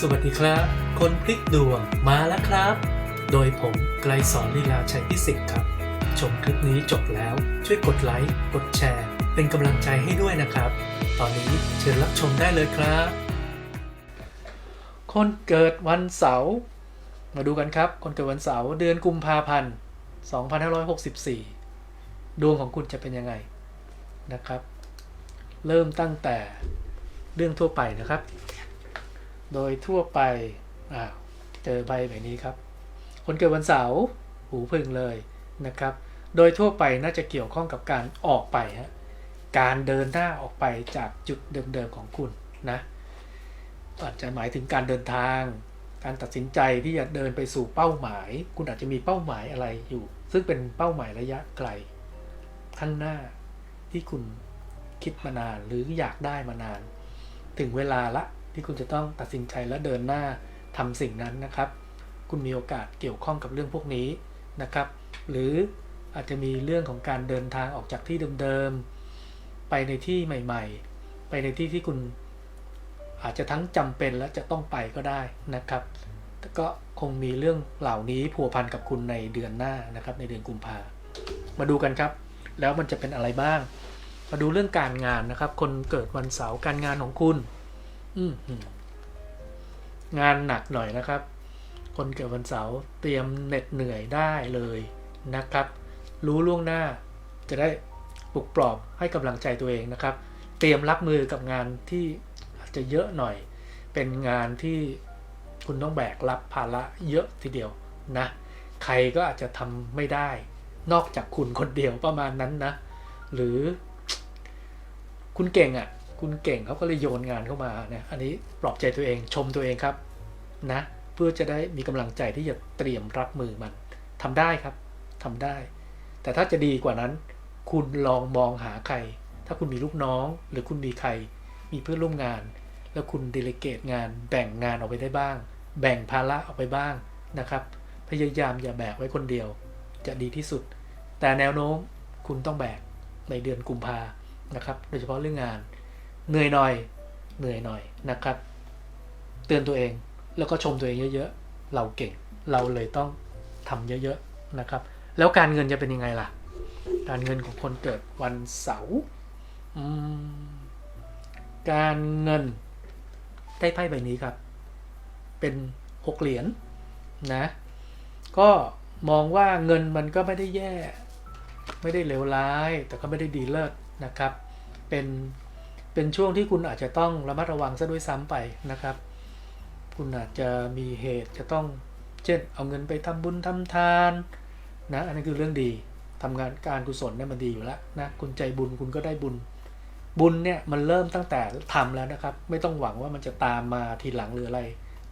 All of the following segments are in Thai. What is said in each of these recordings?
สวัสดีครับ คนพลิกดวงมาแล้วครับ โดยผมไกลสอนลีลาชัยพิสิทธิ์ครับ ชมคลิปนี้จบแล้วช่วยกดไลค์ กดแชร์ เป็นกำลังใจให้ด้วยนะครับ ตอนนี้เชิญรับชมได้เลยครับ คนเกิดวันเสาร์มาดูกันครับ คนเกิดวันเสาร์เดือนกุมภาพันธ์ 2564 ดวงของคุณจะเป็นยังไงนะครับ เริ่มตั้งแต่เรื่องทั่วไปนะครับ โดยทั่วไปอ้าวเจอใบแบบนี้ครับ คนเกิดวันเสาร์หูพึ่งเลยนะครับ โดยทั่วไปน่าจะเกี่ยวข้องกับการออกไปฮะการเดินหน้าออกไปจากจุดเดิมๆของคุณนะอาจจะหมายถึงการเดินทาง การตัดสินใจที่จะเดินไปสู่เป้าหมาย คุณอาจจะมีเป้าหมายอะไรอยู่ ซึ่งเป็นเป้าหมายระยะไกล ข้างหน้าที่คุณคิดมานานหรืออยากได้มานาน ถึงเวลาละ ที่คุณจะต้องตัดสินใจและเดินหน้าทำสิ่งนั้นนะครับ คุณมีโอกาสเกี่ยวข้องกับเรื่องพวกนี้นะครับ หรืออาจจะมีเรื่องของการเดินทางออกจากที่เดิมๆ ไปในที่ใหม่ ๆ ไปในที่ที่คุณอาจจะทั้งจำเป็นและจะต้องไปก็ได้นะครับก็คงมีเรื่องเหล่านี้พัวพันกับคุณในเดือนหน้านะครับ ในเดือนกุมภามาดูกันครับ แล้วมันจะเป็นอะไรบ้าง มาดูเรื่องการงานนะครับ คนเกิดวันเสาร์การงานของคุณ งานหนักหน่อยนะครับ คนเกิดวันเสาร์เตรียมเหน็ดเหนื่อยได้เลยนะครับ รู้ล่วงหน้าจะได้ปลุกปลอบให้กำลังใจตัวเองนะครับ เตรียมรับมือกับงานที่อาจจะเยอะหน่อย เป็นงานที่คุณต้องแบกรับภาระเยอะทีเดียวนะ ใครก็อาจจะทำไม่ได้ นอกจากคุณคนเดียวประมาณนั้นนะ หรือ คุณเก่งอะ คุณเก่งเขาก็เลยโยนงานเข้ามาเนี่ยอันนี้ปลอบใจตัวเองชมตัวเองครับนะเพื่อจะได้มีกำลังใจที่จะเตรียมรับมือมันทำได้ครับทำได้ แต่ถ้าจะดีกว่านั้น คุณลองมองหาใคร ถ้าคุณมีลูกน้อง หรือคุณมีใคร มีเพื่อนร่วมงาน แล้วคุณเดลิเกตงานแบ่งงานออกไปได้บ้าง แบ่งภาระออกไปบ้างนะครับ พยายามอย่าแบกไว้คนเดียว จะดีที่สุด แต่แนวโน้มคุณต้องแบกในเดือนกุมภานะครับ โดยเฉพาะเรื่องงาน เหนื่อยหน่อย เหนื่อยหน่อยนะครับ เตือนตัวเองแล้วก็ชมตัวเองเยอะๆ เราเก่ง เราเลยต้องทำเยอะๆนะครับ แล้วการเงินจะเป็นยังไงล่ะ การเงินของคนเกิดวันเสาร์การเงินได้ไพ่ใบนี้ครับ เป็นหกเหรียญนะก็มองว่าเงินมันก็ไม่ได้แย่ ไม่ได้เลวร้าย แต่ก็ไม่ได้ดีเลิศนะครับ เป็น เป็นช่วงที่คุณอาจจะต้องระมัดระวังซะด้วยซ้ำไปนะครับ คุณอาจจะมีเหตุจะต้องเช่น เอาเงินไปทำบุญทำทานนะอันนี้คือเรื่องดีทำงานการกุศลเนี่ยมันดีอยู่แล้วนะคุณใจบุญคุณก็ได้บุญ บุญเนี่ยมันเริ่มตั้งแต่ทำแล้วนะครับ ไม่ต้องหวังว่ามันจะตามมาทีหลังหรืออะไร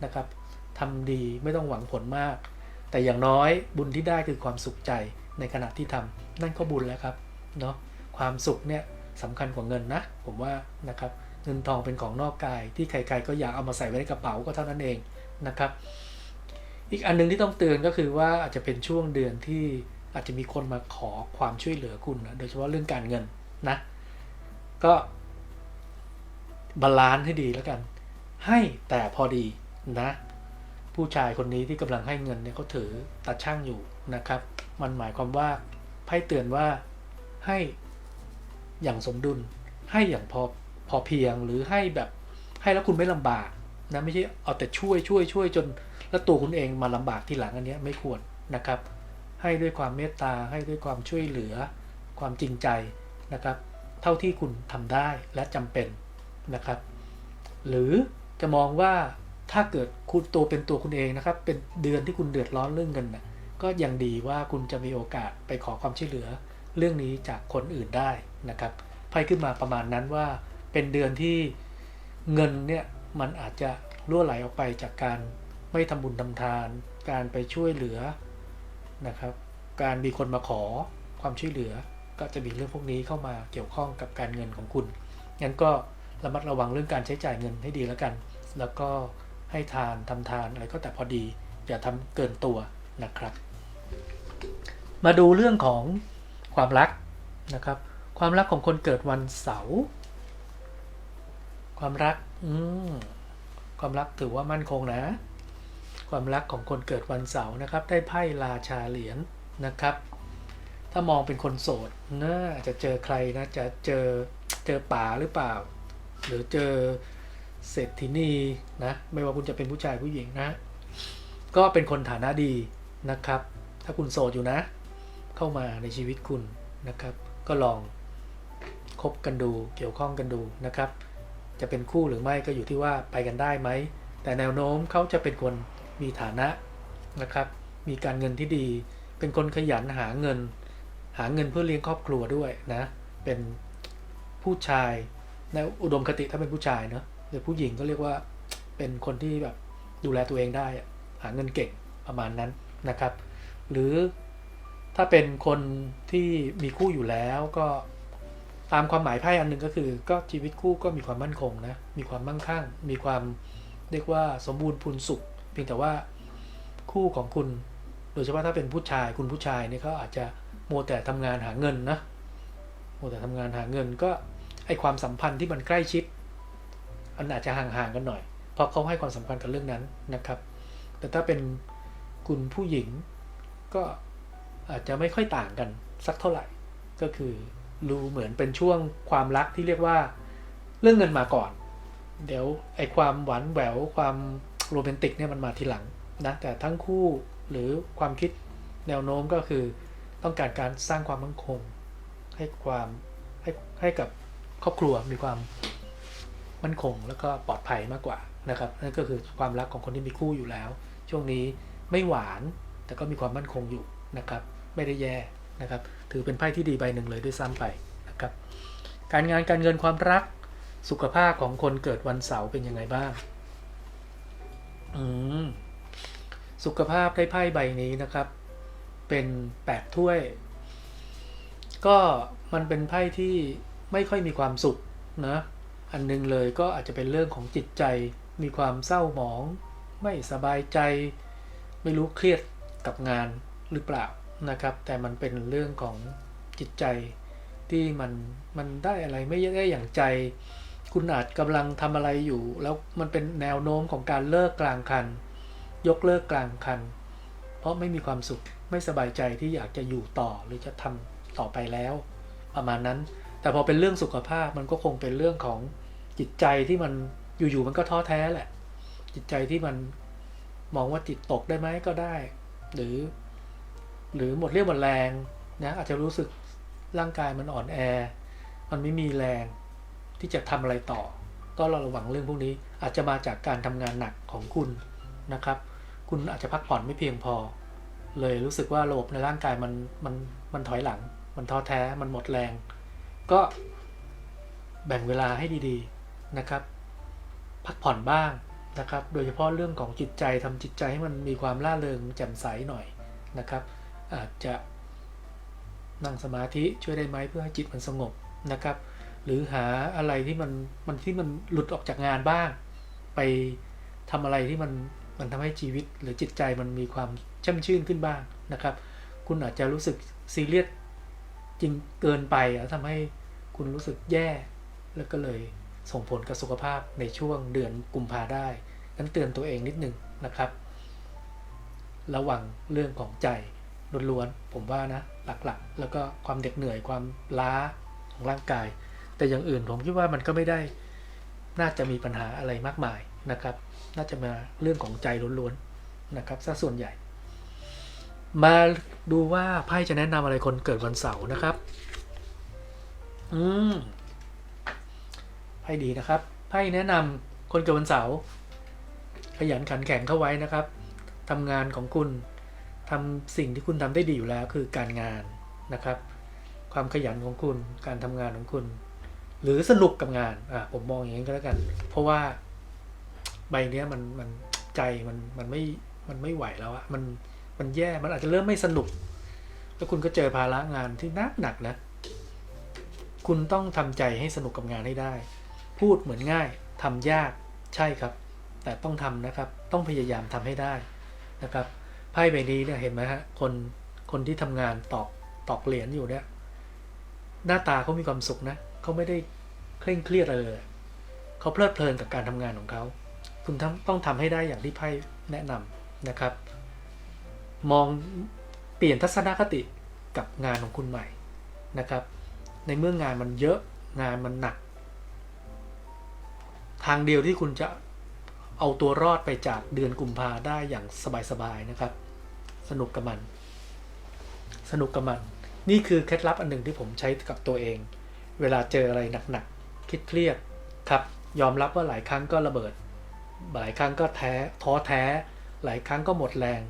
นะครับทำดีไม่ต้องหวังผลมาก แต่อย่างน้อยบุญที่ได้คือความสุขใจในขณะที่ทำนั่นก็บุญแล้วครับเนาะความสุขเนี่ย สำคัญกว่าเงินนะ ผมว่านะครับเงินทองเป็นของนอกกาย ที่ใครๆก็อยากเอามาใส่ไว้ในกระเป๋าก็เท่านั้นเองนะครับ อีกอันหนึงที่ต้องเตือนก็คือว่าอาจจะเป็นช่วงเดือนที่อาจจะมีคนมาขอความช่วยเหลือคุณนะโดยเฉพาะเรื่องการเงินนะ ก็บาลานซ์ให้ดีแล้วกัน ให้แต่พอดีนะ ผู้ชายคนนี้ที่กำลังให้เงินเนี่ยเขาถือตาช่างอยู่นะครับ มันหมายความว่าไพ่เตือนว่าให้ อย่างสมดุล ให้อย่างพอพอเพียงหรือให้แบบให้แล้วคุณไม่ลำบากนะไม่ใช่เอาแต่ช่วยช่วยช่วยจน แล้วตัวคุณเองมาลำบากทีหลังอันนี้ไม่ควรนะครับ ให้ด้วยความเมตตาให้ด้วยความช่วยเหลือ ความจริงใจนะครับ เท่าที่คุณทำได้และจำเป็นนะครับ หรือจะมองว่าถ้าเกิดคุณตัวเป็นตัวคุณเองนะครับ เป็นเดือนที่คุณเดือดร้อนเรื่องเงินนะก็ยังดีว่าคุณจะมีโอกาสไปขอความช่วยเหลือเรื่องนี้จากคนอื่นได้ นะครับไพ่ขึ้นมาประมาณนั้นว่าเป็นเดือนที่เงินเนี่ยมันอาจจะล่วไหลออกไปจากการไม่ทำบุญทำทาน การไปช่วยเหลือนะครับ การมีคนมาขอความช่วยเหลือ ก็จะมีเรื่องพวกนี้เข้ามาเกี่ยวข้องกับการเงินของคุณงั้นก็ระมัดระวังเรื่องการใช้จ่ายเงินให้ดีแล้วกัน แล้วก็ให้ทานทำทานอะไรก็แต่พอดี อย่าทำเกินตัวนะครับ มาดูเรื่องของความรักนะครับ ความรักของคนเกิดวันเสาร์ความรัก อืมความรักถือว่ามั่นคงนะ ความรักของคนเกิดวันเสาร์นะครับ ได้ไพ่ราชาเหรียญนะครับ ถ้ามองเป็นคนโสดน่าจะเจอใครนะ จะเจอเจอป่าหรือเปล่า หรือเจอเศรษฐินีนะ ไม่ว่าคุณจะเป็นผู้ชายผู้หญิงนะ ก็เป็นคนฐานะดีนะครับ ถ้าคุณโสดอยู่นะ เข้ามาในชีวิตคุณนะครับ ก็ลอง คบกันดูเกี่ยวข้องกันดูนะครับ จะเป็นคู่หรือไม่ก็อยู่ที่ว่าไปกันได้ไหม แต่แนวโน้มเขาจะเป็นคนมีฐานะนะครับ มีการเงินที่ดี เป็นคนขยันหาเงิน หาเงินเพื่อเลี้ยงครอบครัวด้วยนะ เป็นผู้ชายในอุดมคติถ้าเป็นผู้ชายเนอะหรือผู้หญิงก็เรียกว่าเป็นคนที่แบบดูแลตัวเองได้ หาเงินเก่งประมาณนั้นนะครับ หรือถ้าเป็นคนที่มีคู่อยู่แล้วก็ ตามความหมายไพ่อันหนึ่งก็คือ ก็ชีวิตคู่ก็มีความมั่นคงนะ มีความมั่งคั่ง มีความเรียกว่าสมบูรณ์พูนสุข เพียงแต่ว่าคู่ของคุณ โดยเฉพาะถ้าเป็นผู้ชายคุณผู้ชายเนี่ยเขาอาจจะโมแต่ทำงานหาเงินนะโมแต่ทำงานหาเงินก็ไอความสัมพันธ์ที่มันใกล้ชิดอันอาจจะห่างๆกันหน่อย เพราะเขาให้ความสำคัญกับเรื่องนั้นนะครับ แต่ถ้าเป็นคุณผู้หญิงก็อาจจะไม่ค่อยต่างกันสักเท่าไหร่ ก็คือ รู้เหมือนเป็นช่วงความรักที่เรียกว่าเรื่องเงินมาก่อน เดี๋ยวไอความหวานแหววความโรแมนติกเนี่ยมันมาทีหลังนะแต่ทั้งคู่หรือความคิดแนวโน้มก็คือต้องการการสร้างความมั่นคง ให้ความให้ให้กับครอบครัวมีความมั่นคงแล้วก็ปลอดภัยมากกว่านะครับนั่นก็คือความรักของคนที่มีคู่อยู่แล้ว ช่วงนี้ไม่หวานแต่ก็มีความมั่นคงอยู่นะครับ ไม่ได้แย่นะครับ ถือเป็นไพ่ที่ดีใบหนึ่งเลยด้วยซ้ำไปนะครับ การงานการเงินความรักสุขภาพของคนเกิดวันเสาร์เป็นยังไงบ้าง อืม สุขภาพได้ไพ่ใบนี้นะครับ เป็นแปดถ้วย ก็มันเป็นไพ่ที่ไม่ค่อยมีความสุขนะ อันหนึงเลยก็อาจจะเป็นเรื่องของจิตใจ มีความเศร้าหมอง ไม่สบายใจ ไม่รู้เครียดกับงานหรือเปล่า นะครับ แต่มันเป็นเรื่องของจิตใจที่มันมันได้อะไรไม่ได้อย่างใจ คุณอาจกำลังทำอะไรอยู่ แล้วมันเป็นแนวโน้มของการเลิกกลางคัน ยกเลิกกลางคัน เพราะไม่มีความสุขไม่สบายใจที่อยากจะอยู่ต่อหรือจะทำต่อไปแล้ว ประมาณนั้น แต่พอเป็นเรื่องสุขภาพมันก็คงเป็นเรื่องของจิตใจที่มันอยู่ๆมันก็ท้อแท้แหละ จิตใจที่มันมองว่าจิตตกได้ไหมก็ได้ หรือ หรือหมดเรี่ยวหมดแรงนะอาจจะรู้สึกร่างกายมันอ่อนแอ มันไม่มีแรงที่จะทำอะไรต่อ ก็เราระวังเรื่องพวกนี้อาจจะมาจากการทำงานหนักของคุณนะครับ คุณอาจจะพักผ่อนไม่เพียงพอ เลยรู้สึกว่าระบบในร่างกายมันมันมันถอยหลัง มันท้อแท้มันหมดแรง ก็แบ่งเวลาให้ดีๆนะครับ พักผ่อนบ้างนะครับ โดยเฉพาะเรื่องของจิตใจทำจิตใจให้มันมีความล่าเริงแจ่มใสหน่อยนะครับ อาจจะนั่งสมาธิช่วยได้ไหมเพื่อให้จิตมันสงบนะครับ หรือหาอะไรที่มันมันที่มันหลุดออกจากงานบ้าง ไปทำอะไรที่มันมันทำให้ชีวิตหรือจิตใจมันมีความช่มชื่นขึ้นบ้างนะครับ คุณอาจจะรู้สึกซีเรียสจริงเกินไปแล้วทำให้คุณรู้สึกแย่ แล้วก็เลยส่งผลกับสุขภาพในช่วงเดือนกุมภาได้นั้นเตือนตัวเองนิดนึงนะครับ ระวังเรื่องของใจ ล้วนๆ ผมว่านะหลักๆ แล้วก็ความเด็กเหนื่อยความล้าของร่างกาย แต่อย่างอื่นผมคิดว่ามันก็ไม่ได้น่าจะมีปัญหาอะไรมากมายนะครับ น่าจะมาเรื่องของใจล้วนๆนะครับซะส่วนใหญ่ มาดูว่าไพ่จะแนะนำอะไรคนเกิดวันเสาร์นะครับ อืมไพ่ดีนะครับไพ่แนะนำคนเกิดวันเสาร์ขยันขันแข็งเข้าไว้นะครับทำงานของคุณ ทำสิ่งที่คุณทำได้ดีอยู่แล้วคือการงานนะครับ ความขยันของคุณการทำงานของคุณ หรือสนุกกับงานอะผมมองอย่างนี้ก็แล้วกัน เพราะว่าใบเนี้ยมันมันใจมันมันไม่มันไม่ไหวแล้วอะมันมันแย่มันอาจจะเริ่มไม่สนุก แล้วคุณก็เจอภาระงานที่นักหนักนะ คุณต้องทำใจให้สนุกกับงานให้ได้ พูดเหมือนง่ายทำยากใช่ครับ แต่ต้องทำนะครับ ต้องพยายามทำให้ได้นะครับ ไพ่ใบนี้เนี่ยเห็นไหมฮะคนคนที่ทำงานตอกตอกเหรียญอยู่เนี่ย หน้าตาเขามีความสุขนะเขาไม่ได้เคร่งเครียดอะไรเลยเขาเพลิดเพลินกับการทำงานของเขาคุณต้องทำให้ได้อย่างที่ไพ่แนะนำนะครับ มองเปลี่ยนทัศนคติกับงานของคุณใหม่นะครับ ในเมื่องานมันเยอะงานมันหนัก ทางเดียวที่คุณจะเอาตัวรอดไปจากเดือนกุมภาได้อย่างสบายๆนะครับ สนุกกับมัน สนุกกับมัน นี่คือเคล็ดลับอันหนึ่งที่ผมใช้กับตัวเอง เวลาเจออะไรหนักๆคิดเครียดครับ ยอมรับว่าหลายครั้งก็ระเบิด หลายครั้งก็แท้ท้อแท้ หลายครั้งก็หมดแรง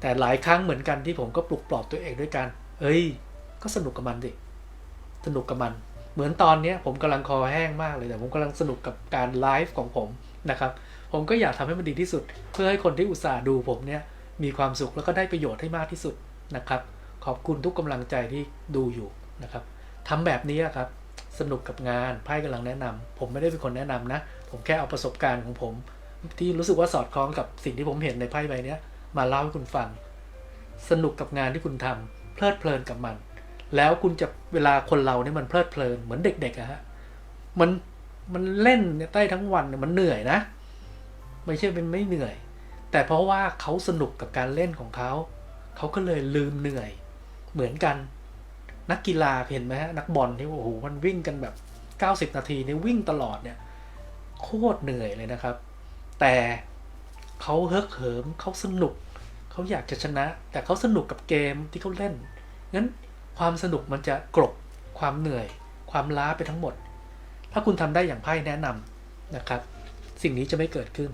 แต่หลายครั้งเหมือนกันที่ผมก็ปลุกปลอบตัวเองด้วยกันเอ้ย ก็สนุกกับมันดิสนุกกับมัน เหมือนตอนนี้ผมกำลังคอแห้งมากเลยแต่ผมกำลังสนุกกับการไลฟ์ของผมนะครับ ผมก็อยากทำให้มันดีที่สุด เพื่อให้คนที่อุตส่าห์ดูผมเนี่ย มีความสุขแล้วก็ได้ประโยชน์ให้มากที่สุดนะครับ ขอบคุณทุกกำลังใจที่ดูอยู่นะครับทำแบบนี้ครับสนุกกับงานไพ่กำลังแนะนำผมไม่ได้เป็นคนแนะนำนะ ผมแค่เอาประสบการณ์ของผม ที่รู้สึกว่าสอดคล้องกับสิ่งที่ผมเห็นในไพ่ใบนี้มาเล่าให้คุณฟัง สนุกกับงานที่คุณทำเพลิดเพลินกับมัน แล้วคุณจะเวลาคนเราเนี่ยมันเพลิดเพลินเหมือนเด็กๆอะฮะมันมันเล่นเนี่ยใต้ทั้งวันมันเหนื่อยนะ ไม่ใช่เป็นไม่เหนื่อย แต่เพราะว่าเขาสนุกกับการเล่นของเขา เขาก็เลยลืมเหนื่อย เหมือนกัน นักกีฬาเห็นไหมฮะนักบอลที่โอ้โหมันวิ่งกันแบบ 90 นาทีนี่วิ่งตลอดเนี่ยโคตรเหนื่อยเลยนะครับ แต่เขาเฮิร์กเหิมเขาสนุก เขาอยากจะชนะ แต่เขาสนุกกับเกมที่เขาเล่นงั้นความสนุกมันจะกลบความเหนื่อย ความล้าไปทั้งหมด ถ้าคุณทำได้อย่างไพ่แนะนำนะครับ สิ่งนี้จะไม่เกิดขึ้น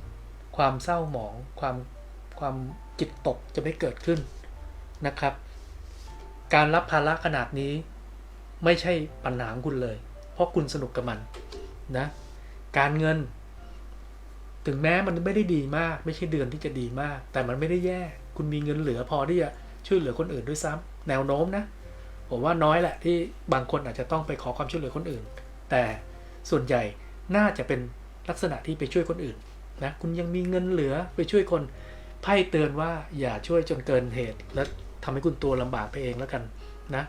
ความเศร้าหมอง ความความจิตตกจะไม่เกิดขึ้นนะครับ การรับภาระขนาดนี้ไม่ใช่ปัญหาของคุณเลย เพราะคุณสนุกกับมันนะการเงิน ถึงแม้มันไม่ได้ดีมาก ไม่ใช่เดือนที่จะดีมาก แต่มันไม่ได้แย่ คุณมีเงินเหลือพอที่จะช่วยเหลือคนอื่นด้วยซ้ำแนวโน้มนะผมว่าน้อยแหละที่บางคนอาจจะต้องไปขอความช่วยเหลือคนอื่น แต่ส่วนใหญ่น่าจะเป็นลักษณะที่ไปช่วยคนอื่น นะคุณยังมีเงินเหลือไปช่วยคนไพ่เตือนว่าอย่าช่วยจนเกินเหตุ และทำให้คุณตัวลำบากไปเองแล้วกันนะ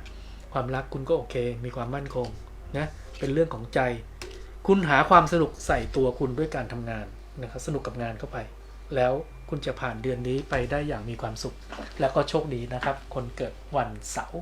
ความรักคุณก็โอเค มีความมั่นคงนะเป็นเรื่องของใจ คุณหาความสนุกใส่ตัวคุณด้วยการทำงานนะครับสนุกกับงานเข้าไป แล้วคุณจะผ่านเดือนนี้ไปได้อย่างมีความสุข แล้วก็โชคดีนะครับ คนเกิดวันเสาร์